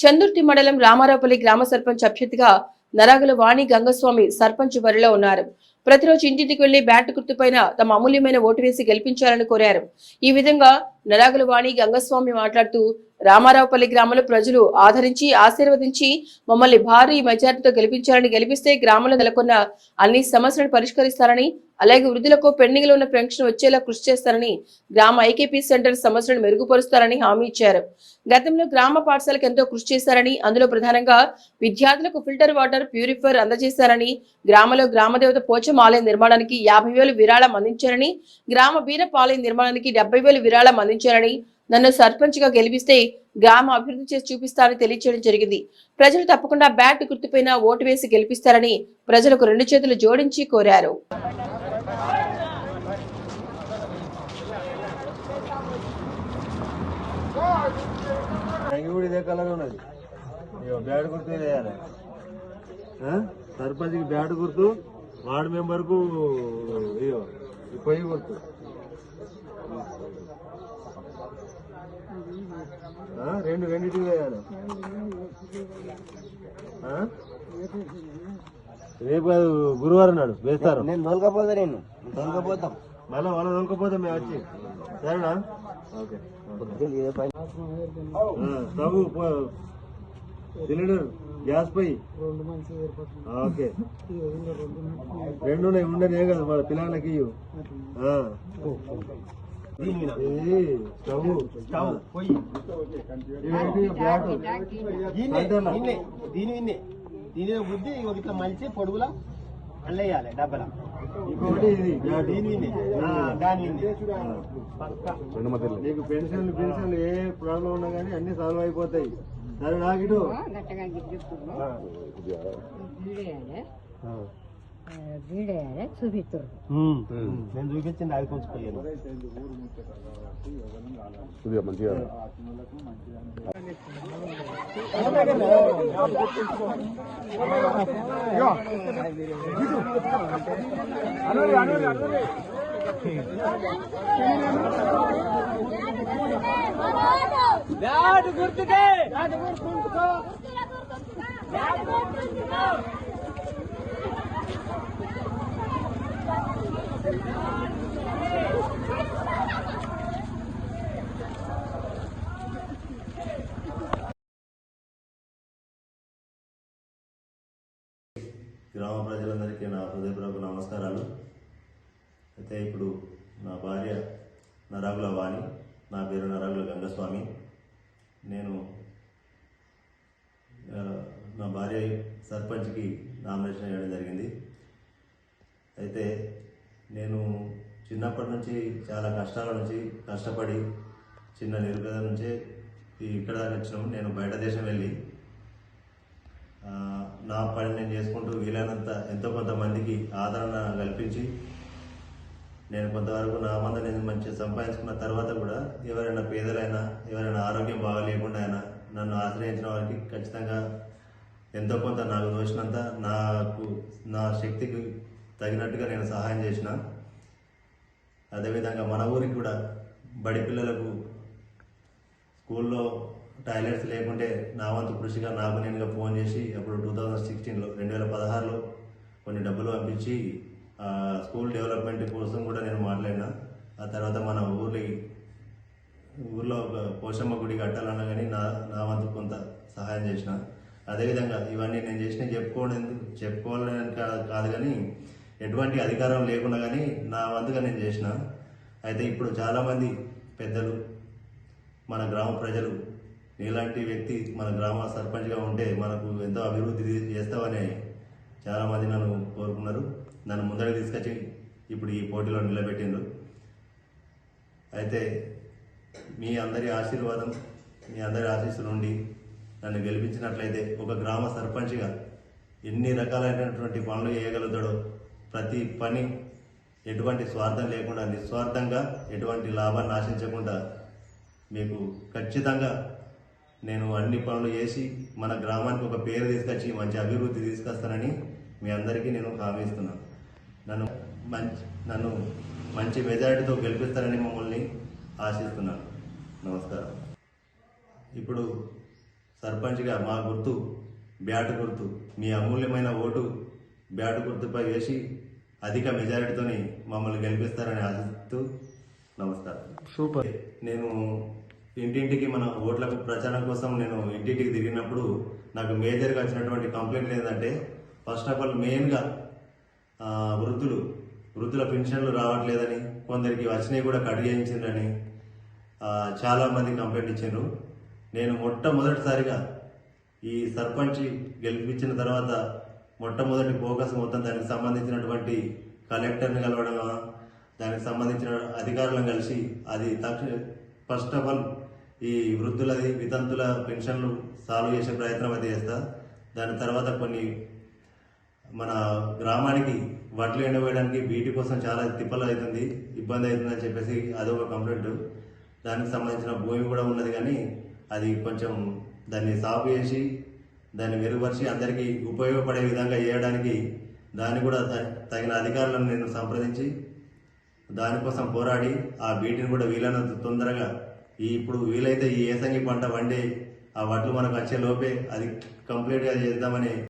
చందుర్తి మండలం రామారావుపల్లి గ్రామ సర్పంచ్ అభ్యర్థిగా నరాగుల వాణి గంగస్వామి సర్పంచ్ బరిలో ఉన్నారు. ప్రతిరోజు ఇంటింటికి వెళ్ళి బ్యాట్ గుర్తుపైన తమ అమూల్యమైన ఓటు వేసి గెలిపించాలని కోరారు. ఈ విధంగా నరాగుల వాణి గంగస్వామి మాట్లాడుతూ రామారావుపల్లి గ్రామంలో ప్రజలు ఆదరించి ఆశీర్వదించి మమ్మల్ని భారీ మెజార్టీతో గెలిపించాలని గెలిపిస్తే గ్రామంలో నెలకొన్న అన్ని సమస్యలను పరిష్కరిస్తారని అలాగే వృద్ధులకు పెండింగ్ ఉన్న పెన్షన్ వచ్చేలా కృషి చేస్తారని గ్రామ ఐకేపీ సెంటర్ సమస్యలను మెరుగుపరుస్తారని హామీ ఇచ్చారు. గతంలో గ్రామ పాఠశాలకు ఎంతో కృషి చేశారని అందులో ప్రధానంగా విద్యార్థులకు ఫిల్టర్ వాటర్ ప్యూరిఫైర్ అందజేశారని గ్రామంలో గ్రామదేవత పోచం ఆలయం నిర్మాణానికి యాభై వేలు విరాళం అందించారని గ్రామ బీరప్ ఆలయం నిర్మాణానికి డెబ్బై వేలు విరాళం అందించారని నన్ను సర్పంచ్గా గెలిపిస్తే గ్రామ అభివృద్ధి చేసి చూపిస్తారని తెలియజేయడం జరిగింది. ప్రజలు తప్పకుండా బ్యాట్ గుర్తుపైన ఓటు వేసి గెలిపిస్తారని ప్రజలకు రెండు చేతులు జోడించి కోరారు. ట్యాంకి కూడా ఇదే కలర్ ఉన్నది. బ్యాడ్ గుర్తు వేయాలి సర్పంచ్కి బ్యాడ్ గుర్తు వార్డు మెంబర్కు అయ్యో పొయ్యి గుర్తు. రెండు రెండింటికి వేయాలి. రేపు గురువారం నాడు వేస్తారు. నేను తోలుకపోతా నేను. తోలుకపోతాం మళ్ళీ వాళ్ళ దొరకపోతాం మేము వచ్చి. సరేనా? ఓకే. స్టవ్ సిలిండర్ గ్యాస్ పై ఓకే. రెండు ఉండనే కదా మన పిల్లలకి స్టవ్ స్టవ్ పొయ్యి దీని విన్నే దీని బుద్ధి ఇట్లా మలిచి పొడుగులా అల్లేయాలి డబ్బల. నీకు పెన్షన్లు పెన్షన్లు ఏ ప్రాబ్లం ఉన్నా కానీ అన్ని సాల్వ్ అయిపోతాయి. సరే నాకు చూపిస్తారు నేను చూపించింది అది కొంచుకోలేను గ్రామ ప్రజలందరికీ నా హృదయపూర్వక నమస్కారాలు. అయితే ఇప్పుడు నా భార్య నరాగుల వాణి నా పేరు నరాగుల గంగస్వామి. నేను నా భార్య సర్పంచ్కి నామినేషన్ వేయడం జరిగింది. అయితే నేను చిన్నప్పటి నుంచి చాలా కష్టాల నుంచి కష్టపడి చిన్న నిరుపేద నుంచే ఇక్కడ వచ్చినాము నేను బయట దేశం వెళ్ళి నా పని నేను చేసుకుంటూ వీలైనంత ఎంతో కొంతమందికి ఆదరణ కల్పించి నేను కొంతవరకు నా మంద నేను మంచిగా సంపాదించుకున్న తర్వాత కూడా ఎవరైనా పేదలైనా ఎవరైనా ఆరోగ్యం బాగాలేకుండా అయినా నన్ను ఆశ్రయించిన వారికి ఖచ్చితంగా ఎంతో కొంత నాకు తోచినంత నాకు నా శక్తికి తగినట్టుగా నేను సహాయం చేసిన. అదేవిధంగా మన ఊరికి కూడా బడి పిల్లలకు స్కూల్లో టాయిలెట్స్ లేకుంటే నా వంతు కృషిగా నాకు నేనుగా ఫోన్ చేసి అప్పుడు టూ థౌజండ్ సిక్స్టీన్లో రెండు వేల పదహారులో కొన్ని డబ్బులు పంపించి స్కూల్ డెవలప్మెంట్ కోసం కూడా నేను మాట్లాడినా. ఆ తర్వాత మన ఊర్లో ఊర్లో ఒక పోషమ్మ గుడి కట్టాలన్నా కానీ నా నా వంతు కొంత సహాయం చేసిన. అదేవిధంగా ఇవన్నీ నేను చేసిన చెప్పుకోవడం చెప్పుకోవాలని కాదు కానీ ఎటువంటి అధికారం లేకుండా కానీ నా వంతుగా నేను చేసిన. అయితే ఇప్పుడు చాలామంది పెద్దలు మన గ్రామ ప్రజలు నీలాంటి వ్యక్తి మన గ్రామ సర్పంచ్గా ఉంటే మనకు ఎంతో అభివృద్ధి చేస్తావని చాలామంది నన్ను కోరుకున్నారు. నన్ను ముందరకు తీసుకొచ్చి ఇప్పుడు ఈ పోటీలో నిలబెట్టిండ్రు. అయితే మీ అందరి ఆశీర్వాదం మీ అందరి ఆశీస్సులు ఉండి నన్ను గెలిపించినట్లయితే ఒక గ్రామ సర్పంచ్గా ఎన్ని రకాలైనటువంటి పనులు చేయగలుగుతాడో ప్రతి పని ఎటువంటి స్వార్థం లేకుండా నిస్వార్థంగా ఎటువంటి లాభాన్ని ఆశించకుండా మీకు ఖచ్చితంగా నేను అన్ని పనులు చేసి మన గ్రామానికి ఒక పేరు తీసుకొచ్చి మంచి అభివృద్ధి తీసుకొస్తానని మీ అందరికీ నేను హామీ ఇస్తున్నాను నన్ను మంచి నన్ను మంచి మెజారిటీతో గెలిపిస్తారని మమ్మల్ని ఆశిస్తున్నాను నమస్కారం. ఇప్పుడు సర్పంచ్గా మా గుర్తు బ్యాట్ గుర్తు మీ అమూల్యమైన ఓటు బ్యాట్ గుర్తుపై వేసి అధిక మెజారిటీతోని మమ్మల్ని గెలిపిస్తారని ఆశిస్తూ నమస్కారం. సూపర్. నేను ఇంటింటికి మన ఓట్లకు ప్రచారం కోసం నేను ఇంటింటికి తిరిగినప్పుడు నాకు మేజర్గా వచ్చినటువంటి కంప్లైంట్ ఏంటంటే ఫస్ట్ ఆఫ్ ఆల్ మెయిన్గా వృద్ధులు వృద్ధుల పెన్షన్లు రావట్లేదని కొందరికి వచ్చినవి కూడా కట్ చేయించిందని చాలామంది కంప్లైంట్ ఇచ్చారు నేను మొట్టమొదటిసారిగా ఈ సర్పంచ్ గెలిపించిన తర్వాత మొట్టమొదటి ఫోకస్ మొత్తం దానికి సంబంధించినటువంటి కలెక్టర్ని కలవడం దానికి సంబంధించిన అధికారులను కలిసి అది తక్ష ఫస్ట్ ఆఫ్ ఆల్ ఈ వృద్ధులది వితంతుల పెన్షన్లు సాల్వ్ చేసే ప్రయత్నం అయితే చేస్తా. దాని తర్వాత కొన్ని మన గ్రామానికి వడ్లు ఎండవేయడానికి వీటి కోసం చాలా తిప్పలు అవుతుంది ఇబ్బంది అవుతుందని చెప్పేసి అదొక కంప్లైంట్ దానికి సంబంధించిన భూమి కూడా ఉన్నది కానీ అది కొంచెం దాన్ని సాగు చేసి దాన్ని మెరుగుపరిచి అందరికీ ఉపయోగపడే విధంగా చేయడానికి దాన్ని కూడా తగిన అధికారులను నేను సంప్రదించి దానికోసం పోరాడి ఆ బీటిని కూడా వీలైనంత తొందరగా ఈ ఇప్పుడు వీలైతే ఈ ఏసంగి పంట వండి ఆ వడ్లు మనకు వచ్చే లోపే అది కంప్లీట్గా చేద్దామని